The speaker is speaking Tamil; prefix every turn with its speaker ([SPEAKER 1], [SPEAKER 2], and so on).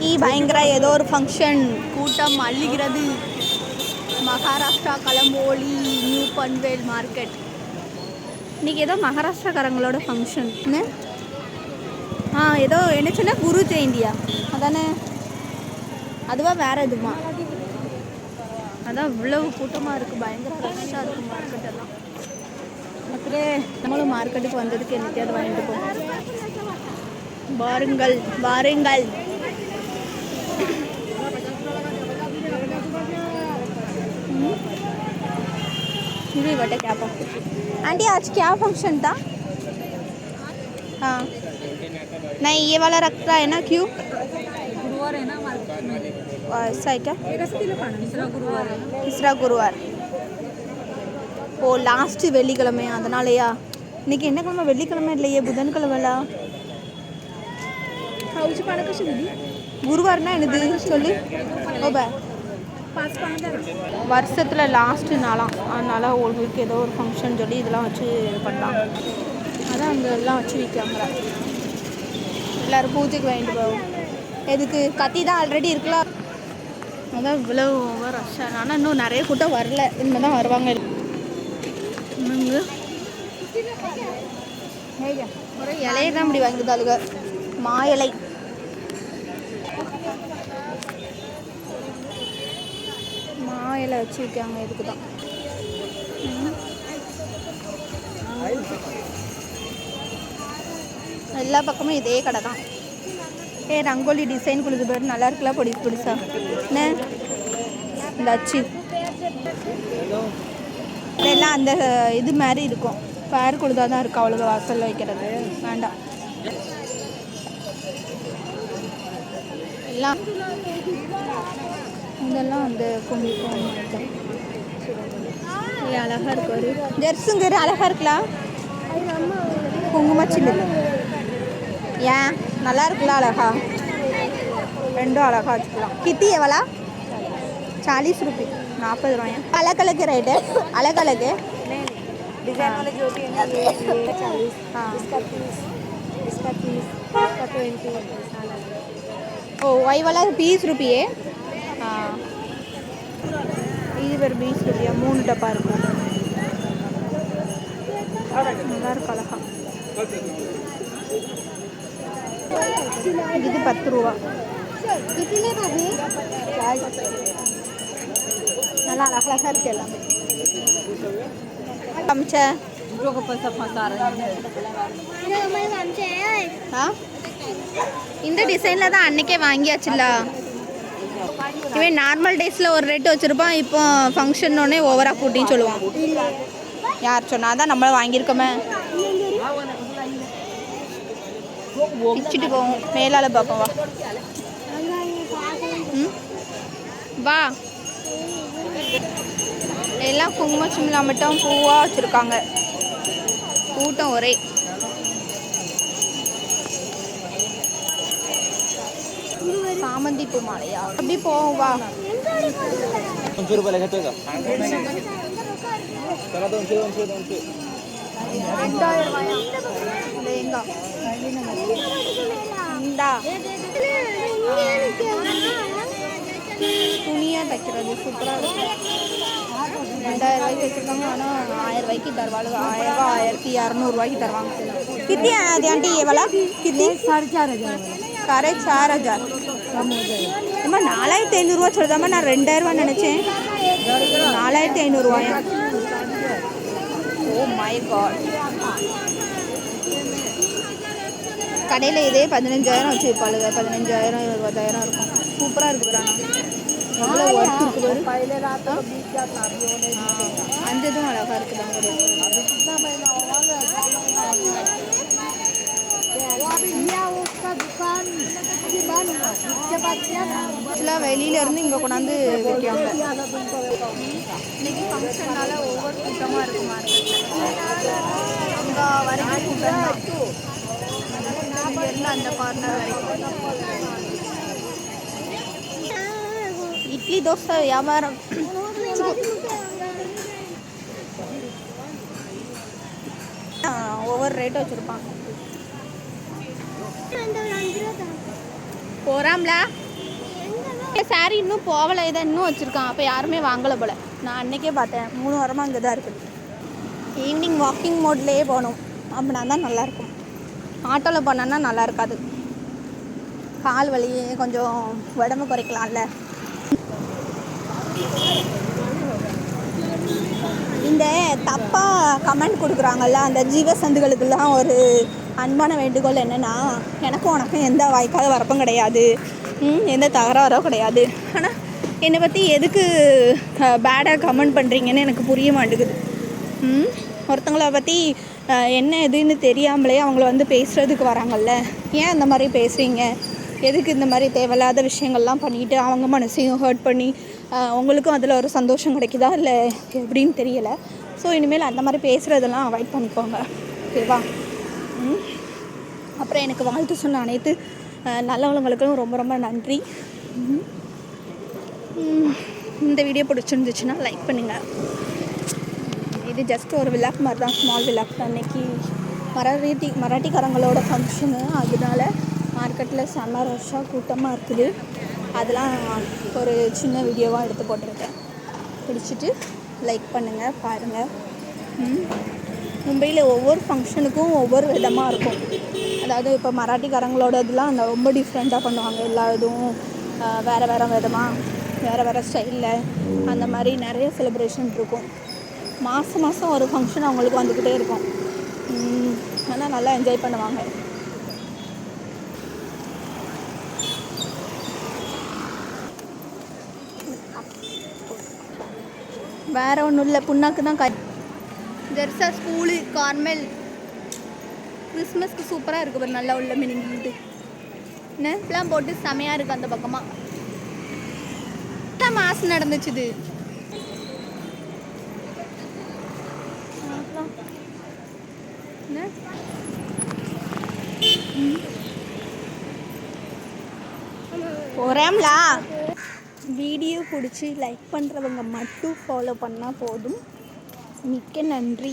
[SPEAKER 1] இன்னைக்கு பயங்கர ஏதோ ஒரு ஃபங்க்ஷன் கூட்டம் அள்ளுகிறது மகாராஷ்டிரா களம்போலி நியூ பன்வேல் மார்க்கெட் இன்னைக்கு ஏதோ மகாராஷ்டிராக்காரங்களோட ஃபங்க்ஷன் ஆ ஏதோ என்ன சொன்னா குரு ஜெயந்தியா. அதானே? அதுவா வேற எதுமா? அதான் இவ்வளவு கூட்டமாக இருக்குது பயங்கர ரஷ்ஷாக இருக்குது மார்க்கெட் எல்லாம். அப்படியே நம்மளும் மார்க்கெட்டுக்கு வந்ததுக்கு என்னத்தையாவது வாங்கிட்டு போவோம் வாருங்கள் வாருங்கள். இது बटे क्या आंटी आज क्या फंक्शन था हाँ नहीं ये वाला रखता है ना क्यों
[SPEAKER 2] गुरुवार आहे ना मार्केट में
[SPEAKER 1] ऐसा है क्या
[SPEAKER 2] एक असं किलो खाणं दुसरा गुरुवार आहे ना
[SPEAKER 1] கிஸ்ரா குருவார் ஓ லாஸ்ட்டு வெள்ளிக்கிழமையா அதனாலயா இன்னைக்கு என்ன கிழமை வெள்ளிக்கிழமை இல்லையே புதன்கிழமைல
[SPEAKER 2] खाऊची पानं कशी दिली
[SPEAKER 1] குருவார்னா என்னது? சொல்லு. ஓபா. வருஷத்தில் லாஸ்ட்டு நாளாம். அதனால் உங்களுக்கு ஏதோ ஒரு ஃபங்க்ஷன் சொல்லி இதெல்லாம் வச்சு இது பண்ணலாம். அதான் அங்கே எல்லாம் வச்சு விற்கிறாங்க எல்லோரும் பூஜைக்கு வாங்கிட்டு போவோம் எதுக்கு? கத்தி தான் ஆல்ரெடி இருக்கலாம் அதான் இவ்வளோ ஓவர் ரஷ்ஷாக ஆனால் இன்னும் நிறைய கூட்டம் வரல. இனிமேல் தான் வருவாங்க. ஒரு இலையை தான் இப்படி வாங்கிதாளுங்க மா இலை இலை வச்சு இதுக்கு தான் எல்லா பக்கமும் இதே கடை தான். ஏ ரங்கோலி டிசைன் கொடுத்து பேர் நல்லா இருக்குல்ல பொடி பிடிச்சா என்ன? இந்த அச்சு இதெல்லாம் அந்த இது மாதிரி இருக்கும். பேர் கொடுத்தா தான் இருக்கும் அவ்வளோ வாசலில் வைக்கிறது. வேண்டாம். எல்லாம் இதெல்லாம் அந்த கும்பிப்போம் அழகாக இருக்கு ஒரு ஜெர்ஸுங்கிற அழகாக இருக்கலாம் குங்குமச்சில்லு ஏன்? நல்லா இருக்குல்ல அழகா? ரெண்டும் அழகா வச்சுக்கலாம். கித்தி எவ்வளோ? சாலிஸ் ருபி. நாற்பது ரூபாயா? அழகழகு ரைடு. அழகழகு.
[SPEAKER 2] डिजाइन वाले जो भी है ये ये चालीस
[SPEAKER 1] हाँ இது பேர் பீஸ் rupiya மூணு டப்பா இருக்கும் நல்லா இருக்கு அழகா இது பத்து ரூபா நல்லா அழகழகா இருக்கு எல்லாமே சமைச்ச
[SPEAKER 2] जो को पैसा फंसा रहे हैं
[SPEAKER 1] ஆ இந்த டிசைனில் தான் அன்னைக்கே வாங்கியாச்சுல்ல இவன் நார்மல் டேஸில் ஒரு ரேட் வச்சுருப்பான் இப்போ ஃபங்க்ஷனோடனே ஓவராக கூட்டின்னு சொல்லுவான் யார் சொன்னா தான் நம்மள வாங்கியிருக்கோமே. பிச்சுட்டு போவோம். மேலால் பார்ப்போம் வா. வா. எல்லாம் குங்குமச்சிமிலா மட்டும் பூவாக வச்சுருக்காங்க. கூட்டம் ஒரே. சாமந்தி பூ மாலையா அப்படி போவோம் வா
[SPEAKER 3] दोनशे रुपयाला घेतोय का त्याला दोनशे दोनशे दोनशे
[SPEAKER 1] ரெண்டாயிரம் ரூபாயா லேங்கா இந்தா துணியாக தைக்கிறது சூப்பராக இருக்கும் ரெண்டாயிரம் ரூபாய்க்கு வச்சுருக்காங்க ஆனால் ஆயிரம் ரூபாய்க்கு தருவாங்க ஆயிரம் ரூபாய் ஆயிரத்தி இரநூறுவாய்க்கு தருவாங்க கித்தி அது ஆண்டி எவ்வளோ கித்தி
[SPEAKER 2] साढ़े चार हजार
[SPEAKER 1] கரை சார் ஹஜார் அம்மா நாலாயிரத்து ஐநூறுரூவா சொல்லுதாம்மா நான் ரெண்டாயிரரூவா நினச்சேன். நாலாயிரத்தி ஐநூறுரூவாயா ஓ oh மை காட் கடையில் இதே பதினஞ்சாயிரம் வச்சு விற்பாளுங்க பதினஞ்சாயிரம் இருபதாயிரம் இருக்கும். சூப்பராக இருக்குது அவ்வளோ ஒர்க் இருக்குது அஞ்சதும் அழகாக இருக்குதாங்க ஆக்சுவலாக வெளியிலேருந்து இங்கே கொண்டாந்து
[SPEAKER 2] வைக்காங்க
[SPEAKER 1] இன்னைக்கு ஃபங்க்ஷன்னால ஒவ்வொரு கூட்டமாக இருக்குமா? அங்கே வரைக்கும் கூட்டம் எல்லாம் அந்த கார்னர் வரைக்கும். இட்லி தோசை வியாபாரம். ஒவ்வொரு ரேட்டும் வச்சுருப்பாங்க. போகிறாம்ல சாரி இன்னும் போகலை. இதை இன்னும் வச்சுருக்கான். அப்போ யாருமே வாங்கலை போல. நான் அன்னைக்கே பார்த்தேன். மூணு வாரமாக அங்கே தான் இருக்குது. ஈவினிங் வாக்கிங் மோட்லேயே போகணும். அப்படின்னா தான் நல்லாயிருக்கும் ஆட்டோவில் போனோன்னா நல்லா இருக்காது. கால் வலி கொஞ்சம் உடம்பு குறைக்கலாம்ல. இந்த தப்பாக கமெண்ட் கொடுக்குறாங்கல்ல அந்த ஜீவ சந்துகளுக்கெல்லாம் ஒரு அன்பான வேண்டுகோள் என்னென்னா எனக்கும் உனக்கும் எந்த வாய்க்காத வரப்பும் கிடையாது. எந்த தகராறோ கிடையாது. ஆனால் என்னை பற்றி எதுக்கு பேடாக கமெண்ட் பண்ணுறீங்கன்னு எனக்கு புரிய மாட்டேங்குது. ஒருத்தங்களை பற்றி என்ன எதுன்னு தெரியாமலே அவங்கள வந்து பேசுகிறதுக்கு வராங்கல்ல. ஏன் அந்த மாதிரி பேசுகிறீங்க எதுக்கு இந்த மாதிரி தேவையில்லாத விஷயங்கள்லாம் பண்ணிட்டு அவங்க மனசையும் ஹர்ட் பண்ணி உங்களுக்கும் அதில் ஒரு சந்தோஷம் கிடைக்குதா? இல்லை எப்படின்னு தெரியலை. ஸோ இனிமேல் அந்த மாதிரி பேசுகிறதெல்லாம் அவாய்ட் பண்ணிக்கோங்க. ஓகேவா அப்புறம் எனக்கு வாழ்த்து சொன்ன அனைத்து நல்லவங்களுக்கும் ரொம்ப ரொம்ப நன்றி. இந்த வீடியோ பிடிச்சிருந்துச்சுன்னா லைக் பண்ணுங்கள் இது ஜஸ்ட் ஒரு விழாக் மாதிரி தான் ஸ்மால் விழாக் அன்னைக்கு மராட்டி மராட்டிக்காரங்களோட ஃபங்க்ஷனு அதனால மார்க்கெட்டில் செம்ம ரஷ்ஷாக கூட்டமாக இருக்குது. அதெல்லாம் ஒரு சின்ன வீடியோவாக எடுத்து போட்டிருக்கேன். பிடிச்சிட்டு லைக் பண்ணுங்கள் பாருங்கள் ம். மும்பையில் ஒவ்வொரு ஃபங்க்ஷனுக்கும் ஒவ்வொரு விதமாக இருக்கும். அதாவது இப்போ மராட்டிக்காரங்களோட இதெல்லாம் அந்த ரொம்ப டிஃப்ரெண்ட்டாக பண்ணுவாங்க. எல்லா இதுவும் வேறு வேறு விதமாக வேறு வேறு ஸ்டைலில் அந்த மாதிரி நிறைய செலிப்ரேஷன் இருக்கும். மாதம் மாதம் ஒரு ஃபங்க்ஷன் அவங்களுக்கு வந்துக்கிட்டே இருக்கும். ஆனால் நல்லா என்ஜாய் பண்ணுவாங்க. வேறு ஒன்றும் இல்லை. புண்ணாக்கு தான் கட் ஜெர்சா ஸ்கூலு கார்மெல் கிறிஸ்மஸ்க்கு சூப்பராக இருக்குது பாரு நல்லா உள்ள மினிங்கிட்டு நெருப்புலாம் போட்டு செமையாக இருக்குது அந்த பக்கமாக மாசு நடந்துச்சு இது அப்புறம் வீடியோ பிடிச்சி லைக் பண்ணுறவங்க மட்டும் ஃபாலோ பண்ணால் போதும் மிக்க நன்றி.